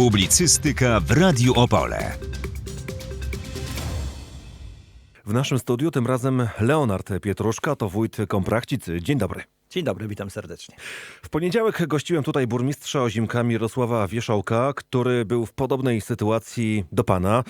Publicystyka w Radiu Opole. W naszym studiu tym razem Leonard Pietruszka, to wójt Komprachcicy. Dzień dobry. Dzień dobry, witam serdecznie. W poniedziałek gościłem tutaj burmistrza Ozimka Mirosława Wieszałka, który był w podobnej sytuacji do pana.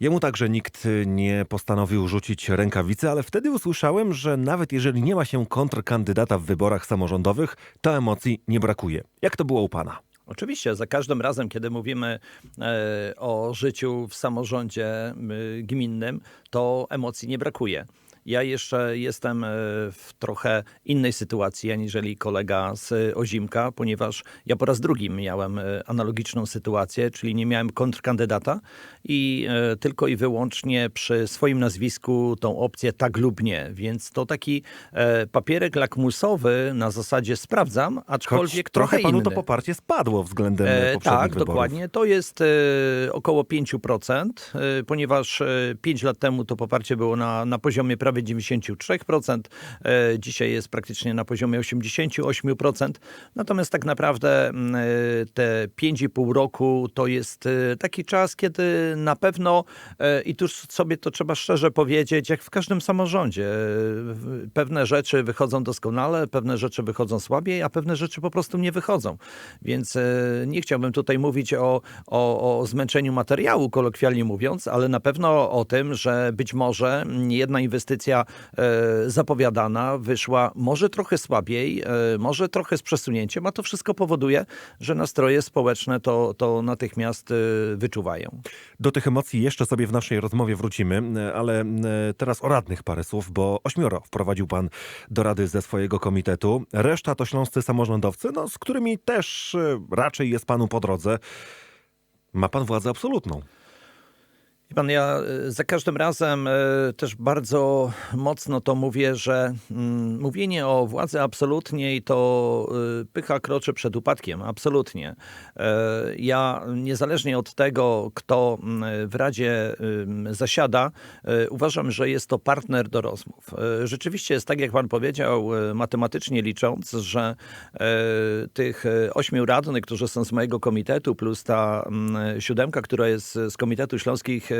Jemu także nikt nie postanowił rzucić rękawicy, ale wtedy usłyszałem, że nawet jeżeli nie ma się kontrkandydata w wyborach samorządowych, to emocji nie brakuje. Jak to było u pana? Oczywiście, za każdym razem, kiedy mówimy e, o życiu w samorządzie gminnym, to emocji nie brakuje. Ja jeszcze jestem e, w trochę innej sytuacji aniżeli kolega z Ozimka, ponieważ ja po raz drugi miałem e, analogiczną sytuację, czyli nie miałem kontrkandydata i e, tylko i wyłącznie przy swoim nazwisku tą opcję tak lub nie. Więc to taki papierek lakmusowy na zasadzie sprawdzam, aczkolwiek Choć trochę trochę panu inny. to poparcie spadło względem poprzednich tak, wyborów. dokładnie. To jest około 5%, e, ponieważ e, 5 lat temu to poparcie było na, na poziomie prawie 93%. E, dzisiaj jest praktycznie na poziomie 88%. Natomiast tak naprawdę m, e, te 5,5 roku to jest e, taki czas, kiedy na pewno, e, i tu sobie to trzeba szczerze powiedzieć, jak w każdym samorządzie, pewne rzeczy wychodzą doskonale, pewne rzeczy wychodzą słabiej, a pewne rzeczy po prostu nie wychodzą. Więc nie chciałbym tutaj mówić o, o, o zmęczeniu materiału, kolokwialnie mówiąc, ale na pewno o tym, że być może jedna inwestycja e, zapowiadana wyszła może trochę słabiej, e, może trochę z przesunięciem, a to wszystko powoduje, że nastroje społeczne to, to natychmiast e, wyczuwają. Do tych emocji jeszcze sobie w naszej rozmowie wrócimy, ale teraz o radnych parę słów, bo ośmioro wprowadził pan do rady ze swojego komitetu. Reszta to śląscy samorządowcy, no, z którymi też raczej jest panu po drodze. Ma pan władzę absolutną. Pan, ja e, za każdym razem e, też bardzo mocno to mówię, że mm, mówienie o władzy absolutnej to e, pycha kroczy przed upadkiem. Absolutnie. Ja niezależnie od tego, kto mm, w Radzie zasiada, uważam, że jest to partner do rozmów. Rzeczywiście jest tak, jak Pan powiedział, matematycznie licząc, że tych ośmiu radnych, którzy są z mojego komitetu, plus ta mm, siódemka, która jest z Komitetu Śląskich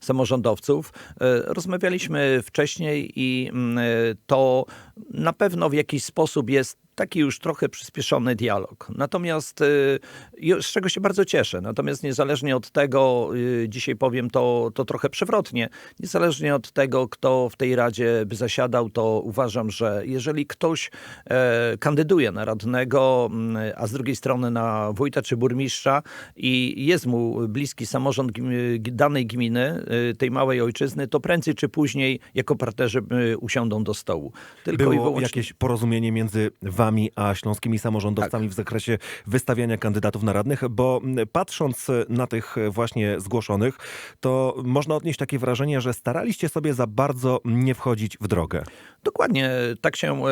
Samorządowców, e, rozmawialiśmy wcześniej i mm, e, to na pewno w jakiś sposób jest taki już trochę przyspieszony dialog. Natomiast, y, i z czego się bardzo cieszę, natomiast niezależnie od tego, y, dzisiaj powiem to, to trochę przewrotnie, niezależnie od tego, kto w tej Radzie by zasiadał, to uważam, że jeżeli ktoś e, kandyduje na radnego, mm, a z drugiej strony na wójta czy burmistrza i jest mu bliski samorząd danej gminy, y, tej małej ojczyzny, to prędzej czy później jako partnerzy usiądą do stołu. Tylko i Było wyłącznie... jakieś porozumienie między wami a śląskimi samorządowcami Tak. w zakresie wystawiania kandydatów na radnych, bo patrząc na tych właśnie zgłoszonych, to można odnieść takie wrażenie, że staraliście sobie za bardzo nie wchodzić w drogę. Dokładnie tak się e,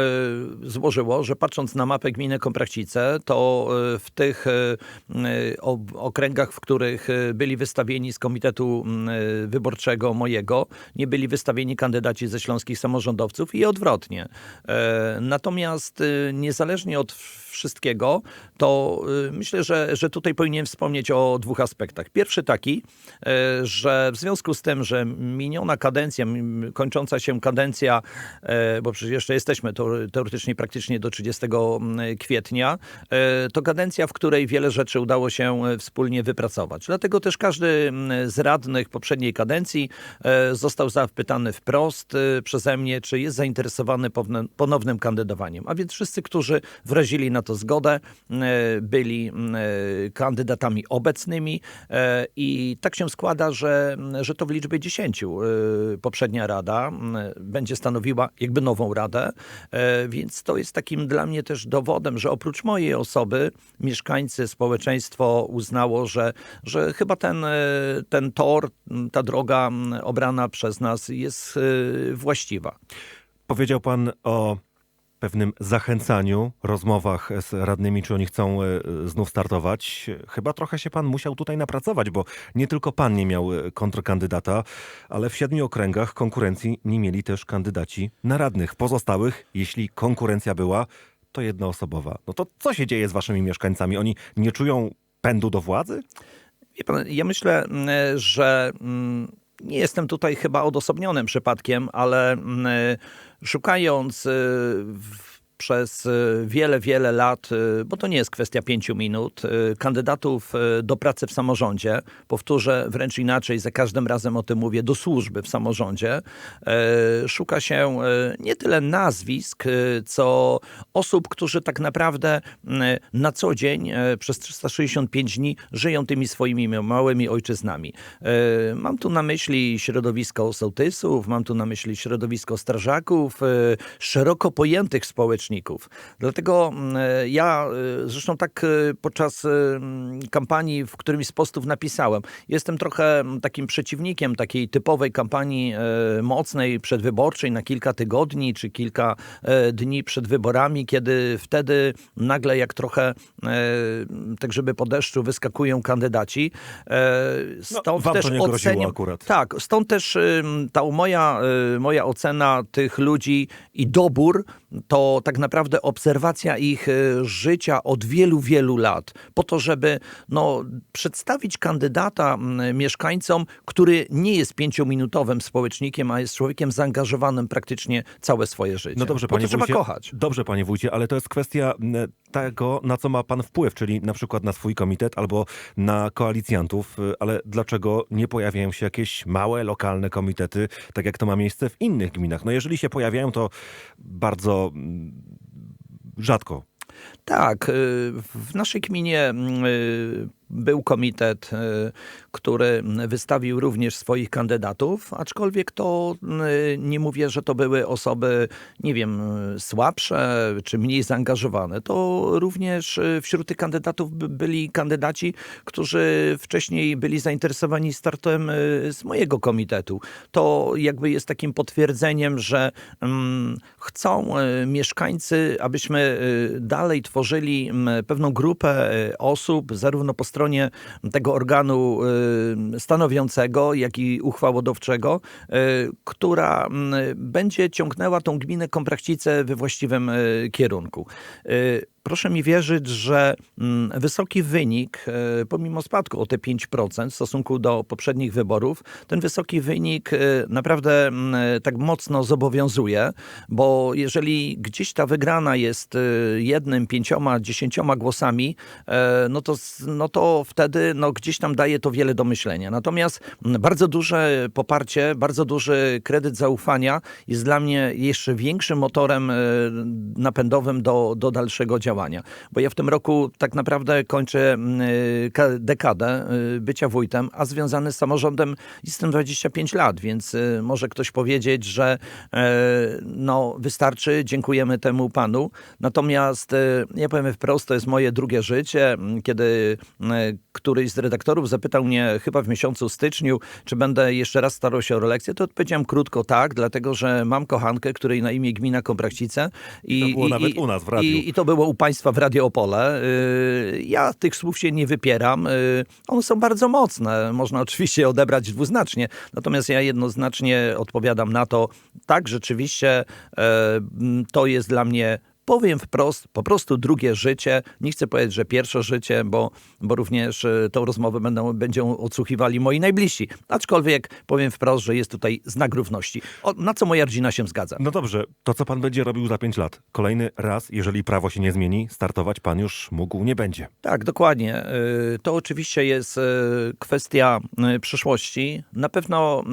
złożyło, że patrząc na mapę gminy Komprachcice, to e, w tych e, e, okręgach, w których e, byli wystawieni z komitetu e, wyborczego mojego, nie byli wystawieni kandydaci ze śląskich samorządowców i odwrotnie. E, Natomiast e, niezależnie od wszystkiego, to e, myślę, że, że tutaj powinienem wspomnieć o dwóch aspektach. Pierwszy taki, e, że w związku z tym, że miniona kadencja, kończąca się kadencja, e, bo przecież jeszcze jesteśmy teore- teoretycznie praktycznie do 30 kwietnia, e, to kadencja, w której wiele rzeczy udało się wspólnie wypracować. Dlatego też każdy m, z radnych poprzedniej kadencji został zapytany wprost przeze mnie, czy jest zainteresowany ponownym kandydowaniem. A więc wszyscy, którzy wyrazili na to zgodę, e, byli e, kandydatami obecnymi e, i tak się składa, że, że to w liczbie 10 e, poprzednia rada będzie stanowiła jakby nową radę, więc to jest takim dla mnie też dowodem, że oprócz mojej osoby mieszkańcy, społeczeństwo uznało, że, że chyba ten, ten tor, ta droga obrana przez nas jest właściwa. Powiedział pan o pewnym zachęcaniu, rozmowach z radnymi, czy oni chcą e, znów startować. Chyba trochę się pan musiał tutaj napracować, bo nie tylko pan nie miał e, kontrkandydata, ale w siedmiu okręgach konkurencji nie mieli też kandydaci na radnych. Pozostałych, jeśli konkurencja była, to jednoosobowa. No to co się dzieje z waszymi mieszkańcami? Oni nie czują pędu do władzy? Pan, ja myślę, mm, że mm, nie jestem tutaj chyba odosobnionym przypadkiem, ale mm, szukając y, w- przez y, wiele, wiele lat, y, bo to nie jest kwestia pięciu minut, y, kandydatów do pracy w samorządzie, powtórzę wręcz inaczej, za każdym razem o tym mówię, do służby w samorządzie, szuka się nie tyle nazwisk, co osób, którzy tak naprawdę na co dzień przez 365 dni żyją tymi swoimi małymi ojczyznami. Mam tu na myśli środowisko sołtysów, mam tu na myśli środowisko strażaków, szeroko pojętych Dlatego y, ja, y, zresztą tak y, podczas mm, kampanii w którymś z postów napisałem, jestem trochę mm, takim przeciwnikiem takiej typowej kampanii mocnej, przedwyborczej na kilka tygodni czy kilka e, dni przed wyborami, kiedy wtedy nagle jak trochę e, tak żeby po deszczu wyskakują kandydaci. E, Stąd No, też oceniam, akurat. tak, stąd też ta moja, moja ocena tych ludzi i dobór to tak naprawdę obserwacja ich y, życia od wielu, wielu lat. Po to, żeby no, przedstawić kandydata mieszkańcom, który nie jest pięciominutowym społecznikiem, a jest człowiekiem zaangażowanym praktycznie całe swoje życie. No dobrze, panie to trzeba wójcie. kochać. Dobrze, panie wójcie, ale to jest kwestia tego, na co ma pan wpływ, czyli na przykład na swój komitet albo na koalicjantów, y, ale dlaczego nie pojawiają się jakieś małe, lokalne komitety, tak jak to ma miejsce w innych gminach? No jeżeli się pojawiają, to bardzo rzadko. Tak, y, w naszej gminie y, był komitet, y, który wystawił również swoich kandydatów, aczkolwiek to y, nie mówię, że to były osoby, nie wiem, słabsze czy mniej zaangażowane. To również y, wśród tych kandydatów by- byli kandydaci, którzy wcześniej byli zainteresowani startem z mojego komitetu. To jakby jest takim potwierdzeniem, że mm, chcą mieszkańcy, abyśmy dalej tworzyli mm, pewną grupę osób, zarówno po stronie tego organu y, stanowiącego, jak i uchwałodowczego, y, która mm, będzie ciągnęła tą gminę Komprachcice we właściwym y, kierunku. Proszę mi wierzyć, że mm, wysoki wynik, e, pomimo spadku o te 5% w stosunku do poprzednich wyborów, ten wysoki wynik e, naprawdę mm, e, tak mocno zobowiązuje, bo jeżeli gdzieś ta wygrana jest jednym, pięcioma, dziesięcioma głosami, no to, no to wtedy no gdzieś tam daje to wiele do myślenia. Natomiast mm, bardzo duże poparcie, bardzo duży kredyt zaufania jest dla mnie jeszcze większym motorem napędowym do, do dalszego działania. Bo ja w tym roku tak naprawdę kończę mm, ka- dekadę e, bycia wójtem, a związany z samorządem jestem 25 lat, więc e, może ktoś powiedzieć, że e, no wystarczy, dziękujemy temu panu. Natomiast ja powiem wprost, to jest moje drugie życie. M, Kiedy któryś z redaktorów zapytał mnie chyba w miesiącu styczniu, czy będę jeszcze raz starał się o relekcję, to odpowiedziałem krótko tak, dlatego że mam kochankę, której na imię Gmina Komprachcice. I, To było nawet u nas w radiu. I, I to było u państwa w Radio Opole. Y, Ja tych słów się nie wypieram. Y, One są bardzo mocne. Można oczywiście odebrać dwuznacznie. Natomiast ja jednoznacznie odpowiadam na to, tak, rzeczywiście m, to jest dla mnie Powiem wprost, po prostu drugie życie. Nie chcę powiedzieć, że pierwsze życie, bo, bo również e, tą rozmowę będą, będą odsłuchiwali moi najbliżsi. Aczkolwiek powiem wprost, że jest tutaj znak równości. O, na co moja rodzina się zgadza. No dobrze, to co pan będzie robił za pięć lat? Kolejny raz, jeżeli prawo się nie zmieni, startować pan już mógł nie będzie. Tak, dokładnie. Y, To oczywiście jest y, kwestia przyszłości. Na pewno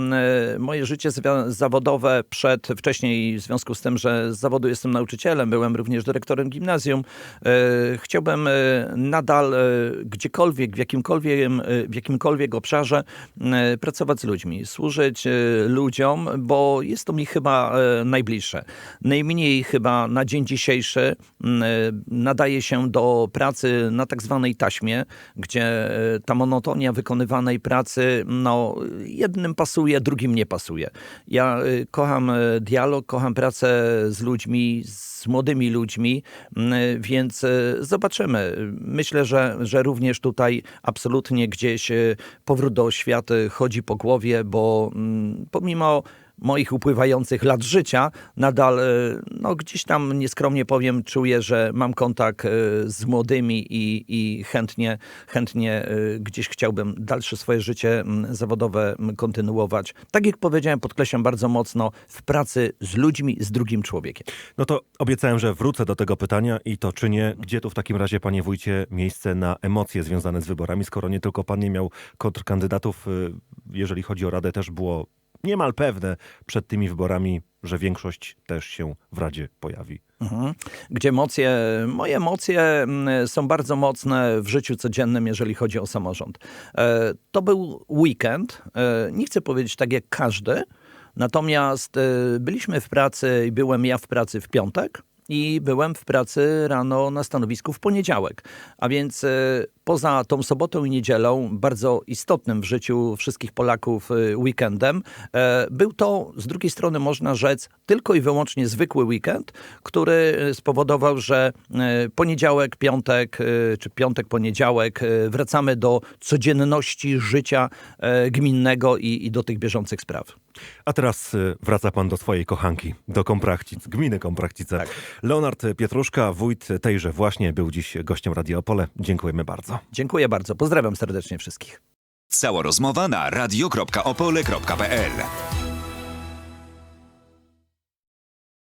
moje życie zawodowe przed, wcześniej w związku z tym, że z zawodu jestem nauczycielem, byłem również dyrektorem gimnazjum, y, chciałbym y, nadal y, gdziekolwiek, w jakimkolwiek, w jakimkolwiek obszarze pracować z ludźmi, służyć ludziom, bo jest to mi chyba najbliższe. Najmniej chyba na dzień dzisiejszy nadaje się do pracy na tak zwanej taśmie, gdzie ta monotonia wykonywanej pracy, no, jednym pasuje, drugim nie pasuje. Ja kocham dialog, kocham pracę z ludźmi, z młodymi ludźmi, y, więc y, zobaczymy. Myślę, że, że również tutaj absolutnie gdzieś y, powrót do oświaty chodzi po głowie, bo mm, pomimo moich upływających lat życia nadal, e, no gdzieś tam nieskromnie powiem, czuję, że mam kontakt e, z młodymi i, i chętnie, chętnie e, gdzieś chciałbym dalsze swoje życie zawodowe kontynuować. Tak jak powiedziałem, podkreślam bardzo mocno, w pracy z ludźmi, z drugim człowiekiem. No to obiecałem, że wrócę do tego pytania i to czynię. Gdzie tu w takim razie, panie wójcie, miejsce na emocje związane z wyborami, skoro nie tylko pan nie miał kontrkandydatów, y, jeżeli chodzi o Radę, też było niemal pewne przed tymi wyborami, że większość też się w Radzie pojawi. Mhm. Gdzie emocje, moje emocje mm, są bardzo mocne w życiu codziennym, jeżeli chodzi o samorząd. E, To był weekend, e, nie chcę powiedzieć tak jak każdy, natomiast e, byliśmy w pracy i byłem ja w pracy w piątek. I byłem w pracy rano na stanowisku w poniedziałek. A więc poza tą sobotą i niedzielą, bardzo istotnym w życiu wszystkich Polaków e, weekendem, e, był to z drugiej strony, można rzec, tylko i wyłącznie zwykły weekend, który spowodował, że e, poniedziałek, piątek e, czy piątek, poniedziałek wracamy do codzienności życia gminnego i, i do tych bieżących spraw. A teraz y, wraca pan do swojej kochanki, do Komprachcic, gminy Komprachcice. Tak. Leonard Pietruszka, wójt tejże właśnie, był dziś gościem Radio Opole. Dziękujemy bardzo. Dziękuję bardzo. Pozdrawiam serdecznie wszystkich. Cała rozmowa na radio.opole.pl